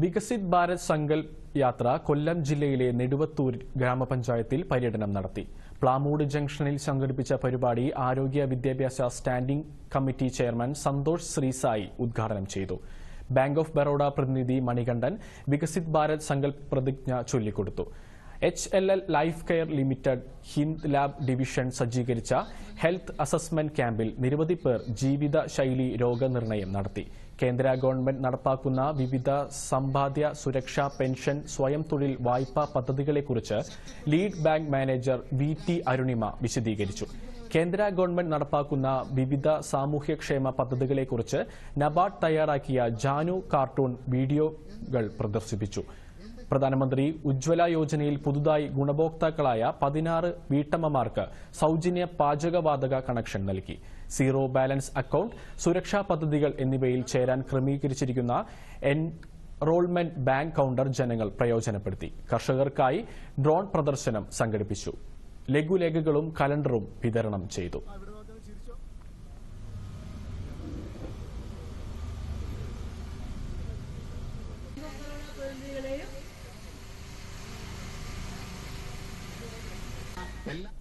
വികസിത് ഭാരത് സങ്കൽപ് യാത്ര കൊല്ലം ജില്ലയിലെ നെടുവത്തൂർ ഗ്രാമപഞ്ചായത്തിൽ പര്യടനം നടത്തി. പ്ലാമൂട് ജംഗ്ഷനിൽ സംഘടിപ്പിച്ച പരിപാടി ആരോഗ്യ വിദ്യാഭ്യാസ standing committee chairman Santhosh Srisai ഉദ്ഘാടനം ചെയ്തു. ബാങ്ക് ഓഫ് ബറോഡ പ്രതിനിധി മണികണ്ഠൻ വികസിത് ഭാരത് സങ്കൽപ് പ്രതിജ്ഞ ചൊല്ലിക്കൊടുത്തു. H L L life care limited Hind lab division സജ്ജീകരിച്ച ഹെൽത്ത് അസസ്മെന്റ് ക്യാമ്പിൽ നിരവധി പേർ ജീവിത ശൈലി രോഗനിർണയം നടത്തി. കേന്ദ്ര ഗവൺമെന്റ് നടപ്പാക്കുന്ന വിവിധ സമ്പാദ്യ സുരക്ഷാ പെൻഷൻ സ്വയം തൊഴിൽ വായ്പാ പദ്ധതികളെക്കുറിച്ച് lead bank manager V T Arunima വിശദീകരിച്ചു. കേന്ദ്ര ഗവൺമെന്റ് നടപ്പാക്കുന്ന വിവിധ സാമൂഹ്യക്ഷേമ പദ്ധതികളെക്കുറിച്ച് നബാർഡ് തയ്യാറാക്കിയ ജാനു കാർട്ടൂൺ വീഡിയോകൾ പ്രദർശിപ്പിച്ചു. പ്രധാനമന്ത്രി ഉജ്ജ്വല യോജനയിൽ പുതുതായി ഗുണഭോക്താക്കളായ പതിനാറ് വീട്ടമ്മമാർക്ക് സൌജന്യ പാചകവാതക കണക്ഷൻ നൽകി. സീറോ ബാലൻസ് അക്കൌണ്ട് സുരക്ഷാ പദ്ധതികൾ എന്നിവയിൽ ചേരാൻ ക്രമീകരിച്ചിരിക്കുന്ന എൻറോൾമെന്റ് ബാങ്ക് കൌണ്ടർ ജനങ്ങൾ പ്രയോജനപ്പെടുത്തി. കർഷകർക്കായി ഡ്രോൺ പ്രദർശനം സംഘടിപ്പിച്ചു. ലഘുലേഖകളും കലണ്ടറും വിതരണം ചെയ്തു. ¿verdad?